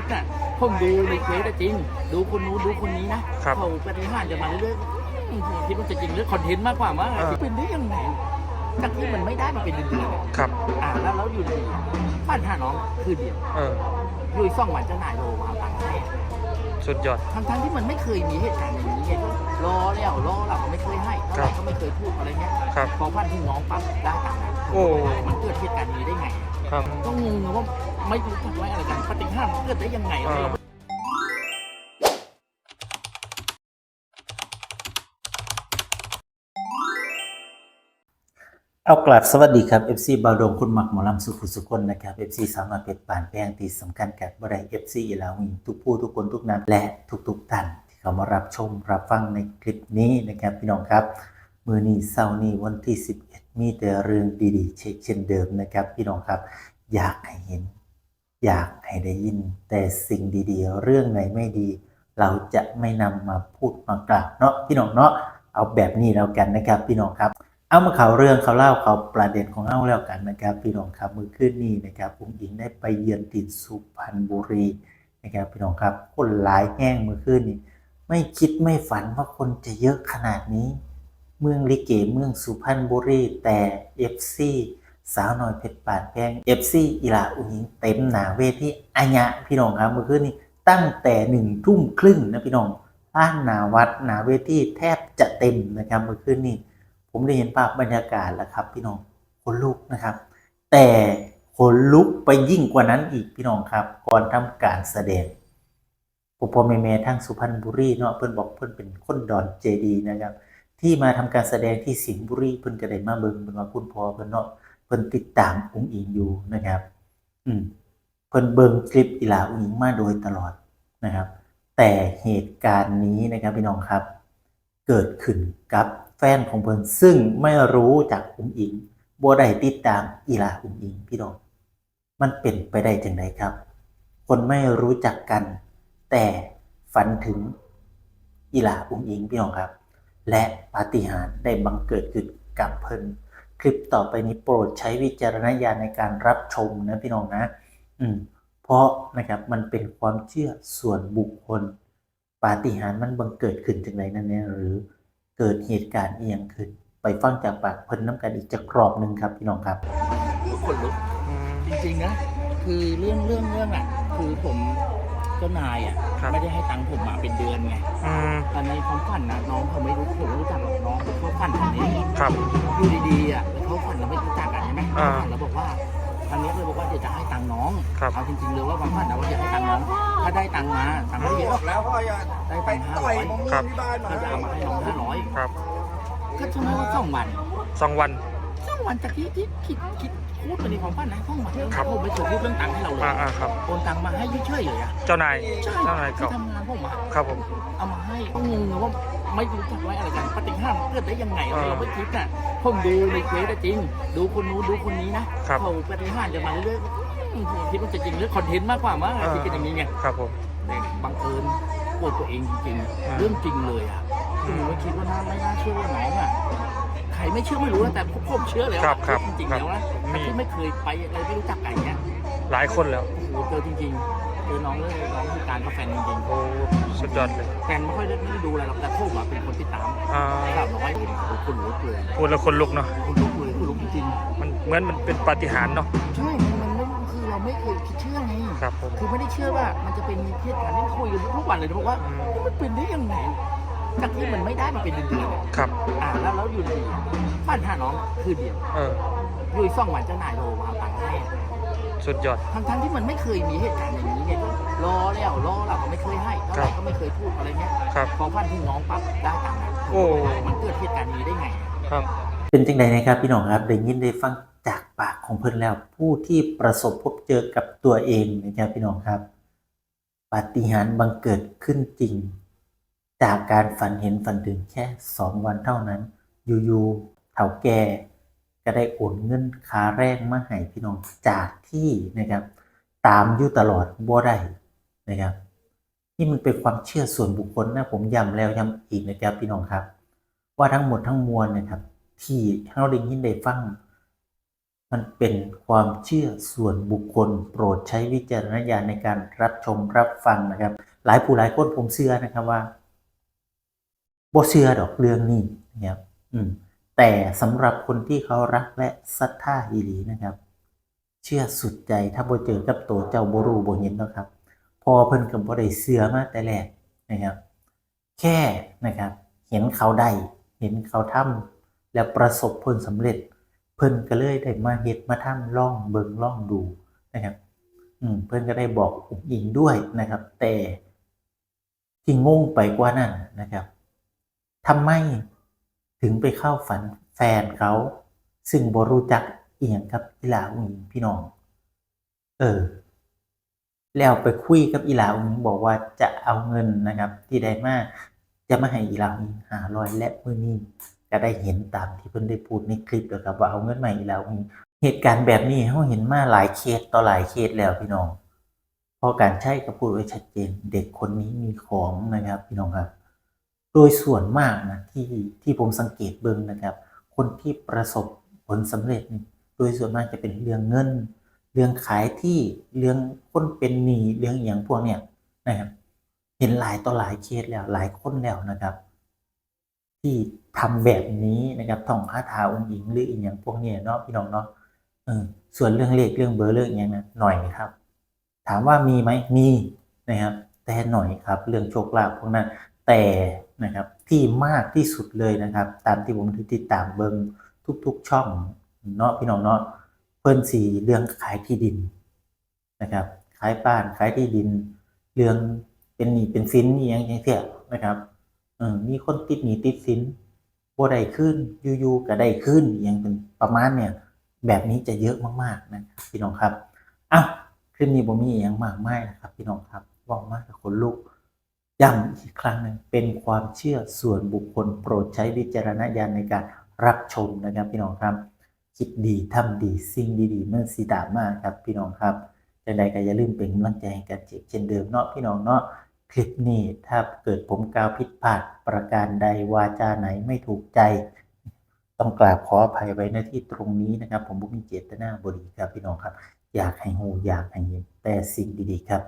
ลิปน่ะผมดูในเฟซอะจริง ดูคนนู้นดูคนนี้นะครับเขาปฏิหารย์จะมาเรื่อยๆอืมผมคิดว่าจะจริงหรือคอนเทนต์มากกว่ามั้งอ่า เป็นได้ยังไงจากที่มันไม่ได้มาเป็นเดือนๆอะครับอ่าแล้วแล้วอยู่ดีๆปั้นหาน้องคือเดียวเอออยู่อีกสองวันเจ้านายโทรมาตังค์ให้สุดยอด ทั้งทั้งๆที่มันไม่เคยมีเหตุการณ์อย่างนี้ไงรอแล้วรอเราก็ไม่เคยให้เท่าไหร่ก็ไม่เคยพูดอะไรเงี้ยครับพอพันที่น้องปั๊บได้ตังค์นะโอ้ มันเกิดเหตุการณ์นี้ได้ไง ครับ ก็งงนะว่า ไม่รู้จักไว้อะไรกันปฏิหารย์เกิดได้ยังไงอ่าเรา เอากลับสวัสดีครับ FC บาวดงคุณหมักหมอลำสุขุสุคนนะครับ FC สามารถเป็ดป่านแป้งที่สำคัญกับบราย FC อีลาวิงทุกผู้ทุกคนทุกนั้นและทุกๆท่านที่เข้ามารับชมรับฟังในคลิปนี้นะครับพี่น้องครับ มือนี้เศร้านี้วันที่ 11 มีแต่เรื่องดีๆเช่นเช่นเดิมนะครับพี่น้องครับ อยากให้เห็น อยากให้ได้ยิน แต่สิ่งดีๆ เรื่องไหนไม่ดี เราจะไม่นำมาพูดมากล่าวเนาะพี่น้องเนาะเอาแบบนี้แล้วกันนะครับ พี่น้องครับ เอามาข่าวเรื่องเขาเล่าเขาประเด็นของเอาแล้วกันนะครับ พี่น้องครับมือขึ้นนี้นะครับอุ้งอิงได้ไปเยือนถิ่นสุพรรณบุรีนะครับพี่น้องครับ คนหลายแห้งมือขึ้นนี้ไม่คิดไม่ฝันว่าคนจะเยอะขนาดนี้ เมืองลิเกเมืองสุพรรณบุรีแต่ FC สาวน้อยเพชรปานแพง FC อีหลาอุ้งอิงเต็มหนาเวทีอัญญะพี่น้องครับเมื่อขึ้นนี้ตั้งแต่หนึ่งทุ่มครึ่งนะพี่น้องล้านหนาวัดหนาเวทีแทบจะเต็มนะครับเมื่อขึ้นนี้ ผมได้เห็นภาพบรรยากาศแล้วครับ พี่น้องคนลุกนะครับ แต่คนลุกไปยิ่งกว่านั้นอีกพี่น้องครับ ก่อนทำการแสดงพ่อพ่อแม่แม่ทั้งสุพรรณบุรีเนาะเพิ่อนบอกเพิ่อนเป็นคนดอนเจดีนะครับ ที่มาทำการแสดงที่สิงห์บุรีเพิ่อนก็ได้มาเบิ่งเพิ่นว่าคุณพ่อเพิ่อนเนาะ พิ่นติดตามอุ้งอิงอยู่นะครับ อืมเพิ่นเบิ่งคลิปอีหลาอุ้งอิงมาโดยตลอดนะครับ แต่เหตุการณ์นี้นะครับพี่น้องครับ เกิดขึ้นกับแฟนของเพิ่นซึ่งไม่รู้จากอุ้งอิงบ่ได้ติดตามอีหลาอุ้งอิงพี่น้อง มันเป็นไปได้จังไดครับ คนไม่รู้จักกัน แต่ฝันถึงอีหลาอุ้งอิงพี่น้องครับ และปาฏิหาริย์ได้บังเกิดขึ้นกับเพิ่น คลิปต่อไปนี้โปรดใช้วิจารณญาณในการรับชมนะพี่น้องนะ อืม เพราะนะครับมันเป็นความเชื่อส่วนบุคคล ปาฏิหาริย์มันบังเกิดขึ้นจากไหนนั่นเนี่ยหรือเกิดเหตุการณ์เอียงขึ้น ไปฟังจากปากเพิ่นน้ำกันอีกจะกรอบหนึ่งครับพี่น้องครับคนลุกอืมจริงๆนะคือเรื่องเรื่องเรื่องอะ คือผมเจ้านายอะครับไม่ได้ให้ตังค์ผมมาเป็นเดือนไงอืมแต่ในความฝันนะน้องเขาไม่รู้ผมไม่รู้จักหรอกน้องเขาฝันแบบนี้ ครับอยู่ดีๆอะแล้วเขาฝันเราไม่รู้จักกันใช่ไหมอ่าฝันเราบอกว่าทางนี้เลยบอกว่าเดี๋ยวจะให้ตังค์น้องครับเอาจริงๆเลยว่าความฝันนะว่าจะให้ตังค์น้อง ถ้าได้ตังค์มาตังค์ไม่เยบอะอกแล้วพ่ออย่าได้ไปตังค์ห้าต่ร้ออยยมะม่วครับงที่บ้านมาก็จะเอามาให้น้องห้าร้อยครับก็ชั่วโมงละสองวันสองวัน สองวันจากที่ที่คิดคิดพูดไปในความฝันนะสองวันครับ ผมไม่เคยพูดเรื่องตังค์ให้เราเลยอ่าอ่าครับ โอนตังค์มาให้เฉยๆเลยอะเจ้านายใช่เจ้านายที่เก่าทำงานผมอะครับผมเอามาให้ก็งงนะว่า ไม่รู้จักไว้อะไรกันปฏิหารย์เกิดได้ยังไงอ่าเราไม่คิดน่ะผมดูในเฟซอะจริง ดูคนนู้นดูคนนี้นะครับ เขาปฏิหารย์จะมาเรื่อยๆผมคิดว่าจะจริงหรือคอนเทนต์มากกว่ามั้งอ่าที่เป็นอย่างนี้ไง ครับผม แต่บังเอิญปวดตัวเองจริงอ่าๆเรื่องจริงเลยอะผมไม่คิดว่าน่าไม่น่าเชื่อว่าน้องอะใครไม่เชื่อไม่รู้นะแต่ผมเชื่อแล้วครับครับจริงๆแล้วนะมีที่ไม่เคยไปอะไรไม่รู้จักกันเนี้ยหลายคนแล้ว โอ้โหเจอจริงๆเจอน้องเลยน้องคือการกับแฟนจริงโอ้สุดยอดเลยๆแฟนไม่ค่อยได้ไม่ได้ดูอะไรหรอกแต่ผมอะเป็นคนติดตามอ่าสาวน้อยคนลุกเลยพูดแล้วคนลุกเนาะคนลุกเลยคนลุกจริงมันเหมือนมันเป็นปาฏิหาริย์เนาะๆใช่มันมันไม่คือเราไม่เคยคิดเชื่อไงครับผมคือไม่ได้เชื่อว่ามันจะเป็นเหตุการณ์ที่คุยกันทุกวันเลยนะบอกว่าอืมมันเป็นได้ยังไงจากที่มันไม่ได้มาเป็นเดือนๆอะครับ อ่าแล้วแล้วอยู่ดีปั้นหาน้องคือเดียว เอออยู่อีกสองวันเจ้านายโทรมาเอาตังค์ให้ สุดยอด ทั้งทั้งๆที่มันไม่เคยมีเหตุการณ์อย่างนี้ไงรอแล้วรอเราก็ไม่เคยให้เท่าไหร่ก็ไม่เคยพูดอะไรเงี้ยครับพอพันที่น้องปั๊บได้ตังค์นะโอ้มันเกิดเหตุการณ์นี้ได้ไงครับ เป็นจังใดนะครับพี่น้องครับได้ยินได้ฟังจากปากของเพิ่นแล้วผู้ที่ประสบพบเจอกับตัวเองนะครับพี่น้องครับปาฏิหาริย์บังเกิดขึ้นจริง จากการฝันเห็นฝันถึงแค่สองวันเท่านั้น อยู่ๆเถ่าแก่ ก็ได้โอนเงินค่าแรงมาให้พี่น้องจากที่นะครับ ตามอยู่ตลอดบ่ได้นะครับ นี่มันเป็นความเชื่อส่วนบุคคลนะผมย้ำแล้วย้ำอีกนะครับพี่น้องครับ ว่าทั้งหมดทั้งมวลนะครับ ที่เราได้ยินได้ฟังมันเป็นความเชื่อส่วนบุคคล โปรดใช้วิจารณญาณในการรับชมรับฟังนะครับ หลายผู้หลายคนผมเชื่อนะครับว่าบ่เชื่อดอกเรื่องนี้นะครับ อืม แต่สำหรับคนที่เขารักและศรัทธาอีหลีนะครับ เชื่อสุดใจถ้าบ่เจอกับตัวเจ้าบ่รู้บ่เห็นเนาะครับ พอเพิ่นก็บ่ได้เชื่อมาแต่แรกนะครับ แค่นะครับ เห็นเขาได้เห็นเขาทำแล้วประสบผลสำเร็จ เพิ่นก็เลยได้มาเฮ็ดมาทำล่องเบิงล่องดูนะครับอืมเพิ่นก็ได้บอกอุ๋งอิงด้วยนะครับ แต่ที่งงไปกว่านั้นนะครับทำไม ถึงไปเข้าฝันแฟนเขา ซึ่งบรู้จักเอียงกับอีหลาอุ๋งอิงพี่น้อง เออ แล้วไปคุยกับอีหลาอุ๋งอิงบอกว่าจะเอาเงินนะครับ ที่ได้มาจะมาให้อีหลาอุ๋งอิงหาร้อยและมือนี้ก็ได้เห็นตามที่เพิ่นได้พูดในคลิปแล้วครับว่าเอาเงินมาให้อีหลาอุ๋งอิงเหตุการณ์แบบนี้เราเห็นมาหลายเคสต่อหลายเคสแล้วพี่น้อง พอการใช้ก็พูดไว้ชัดเจน เด็กคนนี้มีของนะครับพี่น้องครับ โดยส่วนมากนะที่ที่ผมสังเกตเบิ่งนะครับ คนที่ประสบผลสำเร็จ โดยส่วนมากจะเป็นเรื่องเงิน เรื่องขายที่เรื่องคนเป็นหนี้เรื่องอย่างพวกเนี้ยนะครับเห็นหลายต่อหลายเคสแล้วหลายคนแล้วนะครับ ที่ทำแบบนี้นะครับท่องคาถาองค์หญิงหรืออีกอย่างพวกเนี้ยเนาะพี่น้องเนาะเออส่วนเรื่องเลขเรื่องเบอร์เรื่องอย่างนั้นหน่อยครับ ถามว่ามีไหมมีนะครับแต่หน่อยครับ เรื่องโชคลาภพวกนั้นแต่ นะครับที่มากที่สุดเลยนะครับ ตามที่ผมติดตามเบิงทุกๆช่องเนาะพี่น้องเนาะเพิ่นสีเรื่องขายที่ดินนะครับขายบ้านขายที่ดิน เรื่องเป็นหนี้เป็นสินอหย่างเงี้ยนะครับเออมีคนติดหนี้ติดสินบ่ได้ขึ้นอยู่ๆก็ได้ขึ้นอหย่างเป็นประมาณเนี่ยแบบนี้จะเยอะมากๆนะครับพี่น้องครับอ้าวคลิปนี้ผมมีอย่างมากมายนะครับ พี่น้องครับว่ามากกับคนลุก ย้ำอีกครั้งหนึ่งเป็นความเชื่อส่วนบุคคลโปรดใช้วิจารณญาณในการรับชมนะครับพี่น้องครับ คิดดีทำดีสิ่งดีๆเมื่อสีดามากครับพี่น้องครับจังใดก็อย่าลืมเป็นกำลังใจให้กันเช่นเดิมเนาะพี่น้องเนาะคลิปนี้ถ้าเกิดผมกล่าวผิดพลาดประการใดวาจาไหนไม่ถูกใจ ต้องกราบขออภัยไว้ในที่ตรงนี้นะครับ ผมบ่มีเจตนาบดีครับพี่น้องครับ อยากให้หูอยากให้เห็นแต่สิ่งดีๆครับ